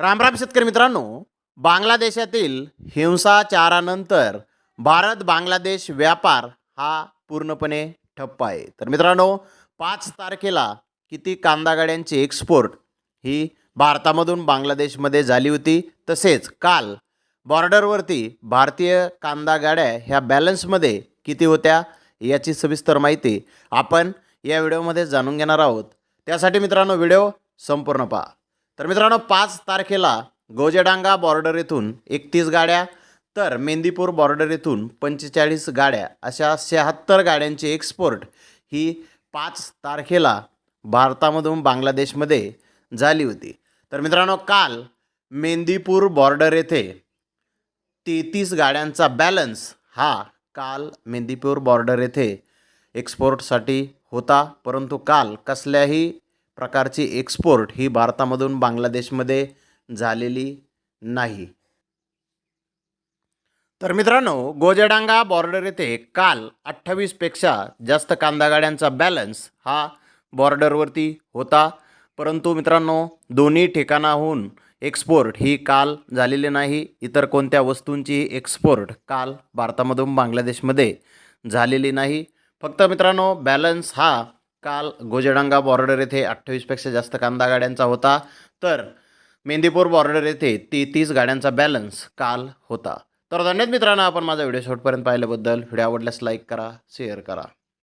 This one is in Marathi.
रामराम शेतकरी मित्रांनो बांगलादेशातील हिंसाचारानंतर भारत बांगलादेश व्यापार हा पूर्णपणे ठप्प आहे. तर मित्रांनो पाच तारखेला किती कांदा गाड्यांची एक्सपोर्ट ही भारतामधून बांगलादेशमध्ये झाली होती? तसेच काल बॉर्डरवरती भारतीय कांदा गाड्या ह्या बॅलन्समध्ये किती होत्या याची सविस्तर माहिती आपण या व्हिडिओमध्ये जाणून घेणार आहोत. त्यासाठी मित्रांनो व्हिडिओ संपूर्ण पहा. तर मित्रांनो पाच तारखेला गोजेडांगा बॉर्डर येथून एकतीस गाड्या तर मेंदीपूर बॉर्डर येथून पंचेचाळीस गाड्या अशा शहात्तर गाड्यांची एक्सपोर्ट ही पाच तारखेला भारतामधून बांगलादेशमध्ये झाली होती. तर मित्रांनो काल मेंदीपूर बॉर्डर येथे तेहतीस गाड्यांचा बॅलन्स हा काल मेंदीपूर बॉर्डर येथे एक्सपोर्टसाठी होता. परंतु काल कसल्याही प्रकारची एक्सपोर्ट ही भारतामधून बांगलादेशमध्ये झालेली नाही. तर मित्रांनो गोजेडांगा बॉर्डर येथे काल अठ्ठावीसपेक्षा जास्त कांदा गाड्यांचा बॅलन्स हा बॉर्डरवरती होता. परंतु मित्रांनो दोन्ही ठिकाणाहून एक्सपोर्ट ही काल झालेली नाही. इतर कोणत्या वस्तूंची एक्सपोर्ट काल भारतामधून बांगलादेशमध्ये झालेली नाही. फक्त मित्रांनो बॅलन्स हा काल गोजेडांगा बॉर्डर येथे अठ्ठावीसपेक्षा जास्त कांदा गाड्यांचा होता. तर मेंदीपूर बॉर्डर येथे तेहतीस गाड्यांचा बॅलन्स काल होता. तर धन्यवाद मित्रांनो आपण माझा व्हिडिओ शेवटपर्यंत पाहिल्याबद्दल. व्हिडिओ आवडल्यास लाईक करा शेअर करा.